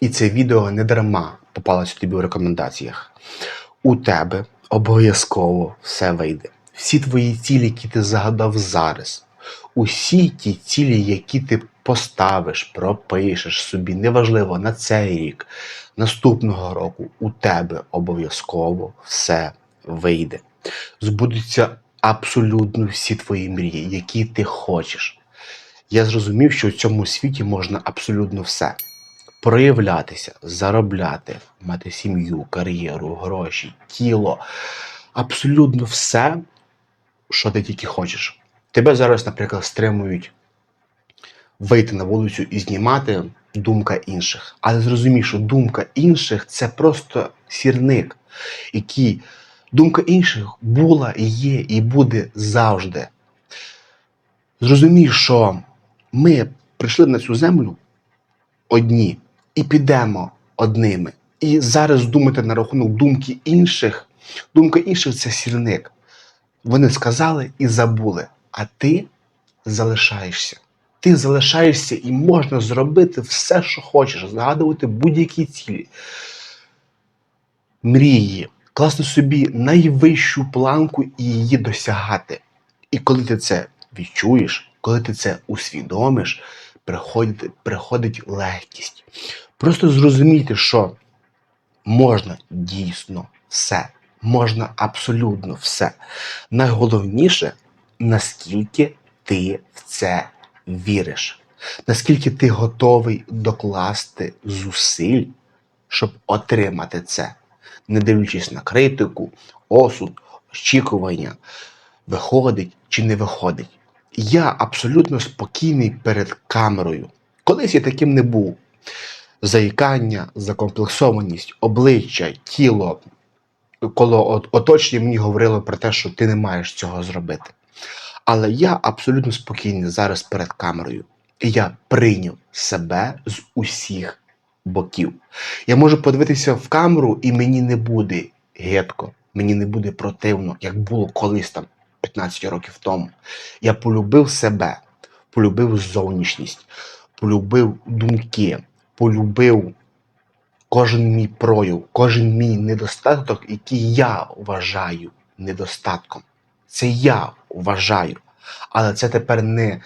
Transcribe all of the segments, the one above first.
І це відео не дарма попалося тобі в рекомендаціях. У тебе обов'язково все вийде. Всі твої цілі, які ти загадав зараз, усі ті цілі, які ти поставиш, пропишеш собі, неважливо на цей рік, наступного року, у тебе обов'язково все вийде. Збудуться абсолютно всі твої мрії, які ти хочеш. Я зрозумів, що в цьому світі можна абсолютно все проявлятися, заробляти, мати сім'ю, кар'єру, гроші, тіло. Абсолютно все, що ти тільки хочеш. Тебе зараз, наприклад, стримують вийти на вулицю і знімати думка інших. Але зрозумій, що думка інших це просто сірник, який думка інших була, є і буде завжди. Зрозумій, що ми прийшли на цю землю одні і підемо одними. І зараз думати на рахунок думки інших. Думка інших це сірник. Вони сказали і забули, а ти залишаєшся. Ти залишаєшся і можна зробити все, що хочеш, згадувати будь-які цілі. Мрії, класти собі найвищу планку і її досягати. І коли ти це відчуєш, коли ти це усвідомиш, приходить, приходить легкість. Просто зрозумійте, що можна дійсно все, можна абсолютно все. Найголовніше, наскільки ти в це віриш, наскільки ти готовий докласти зусиль, щоб отримати це, не дивлячись на критику, осуд, очікування, виходить чи не виходить. Я абсолютно спокійний перед камерою. Колись я таким не був. Заїкання, закомплексованість, обличчя, тіло, коло от- оточення мені говорило про те, що ти не маєш цього зробити. Але я абсолютно спокійний зараз перед камерою. Я прийняв себе з усіх боків. Я можу подивитися в камеру, і мені не буде гидко, мені не буде противно, як було колись там 15 років тому. Я полюбив себе, полюбив зовнішність, полюбив думки, полюбив кожен мій прояв, кожен мій недостаток, який я вважаю недостатком. Це я вважаю. Але це тепер не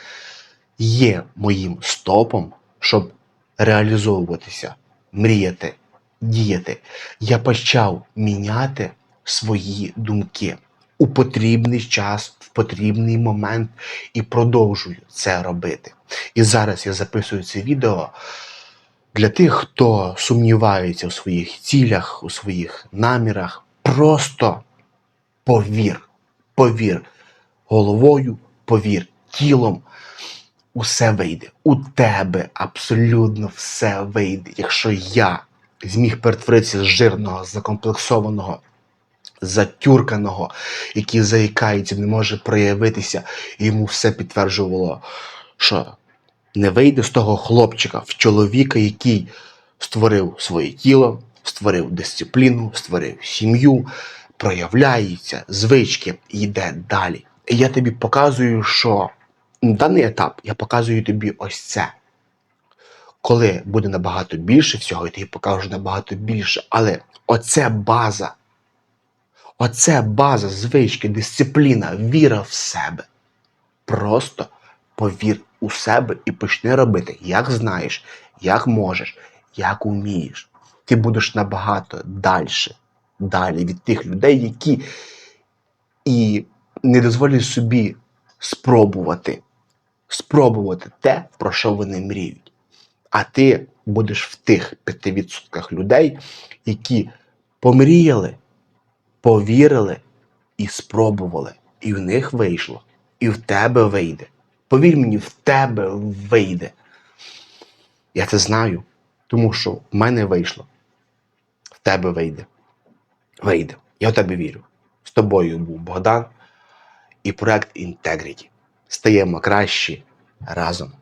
є моїм стопом, щоб реалізовуватися, мріяти, діяти. Я почав міняти свої думки у потрібний час, в потрібний момент і продовжую це робити. І зараз я записую це відео для тих, хто сумнівається у своїх цілях, у своїх намірах. Просто повір, повір головою, повір тілом. Усе вийде. У тебе абсолютно все вийде. Якщо я зміг перетворитися з жирного, закомплексованого, затюрканого, який заїкається, не може проявитися, і йому все підтверджувало, що не вийде з того хлопчика в чоловіка, який створив своє тіло, створив дисципліну, створив сім'ю, проявляється, звички йде далі. І я тобі показую, що на даний етап я показую тобі ось це. Коли буде набагато більше всього, я тобі покажу набагато більше. Але оце база. Оце база, звички, дисципліна, віра в себе. Просто повір у себе і почни робити, як знаєш, як можеш, як умієш. Ти будеш набагато далі, далі від тих людей, які і не дозволять собі спробувати, спробувати те, про що вони мріють. А ти будеш в тих 5% людей, які помріяли, повірили і спробували. І в них вийшло, і в тебе вийде. Повір мені, в тебе вийде. Я це знаю, тому що в мене вийшло. В тебе вийде. Вийде. Я в тебе вірю. З тобою був Богдан і проект Integrity. Стаємо кращі разом.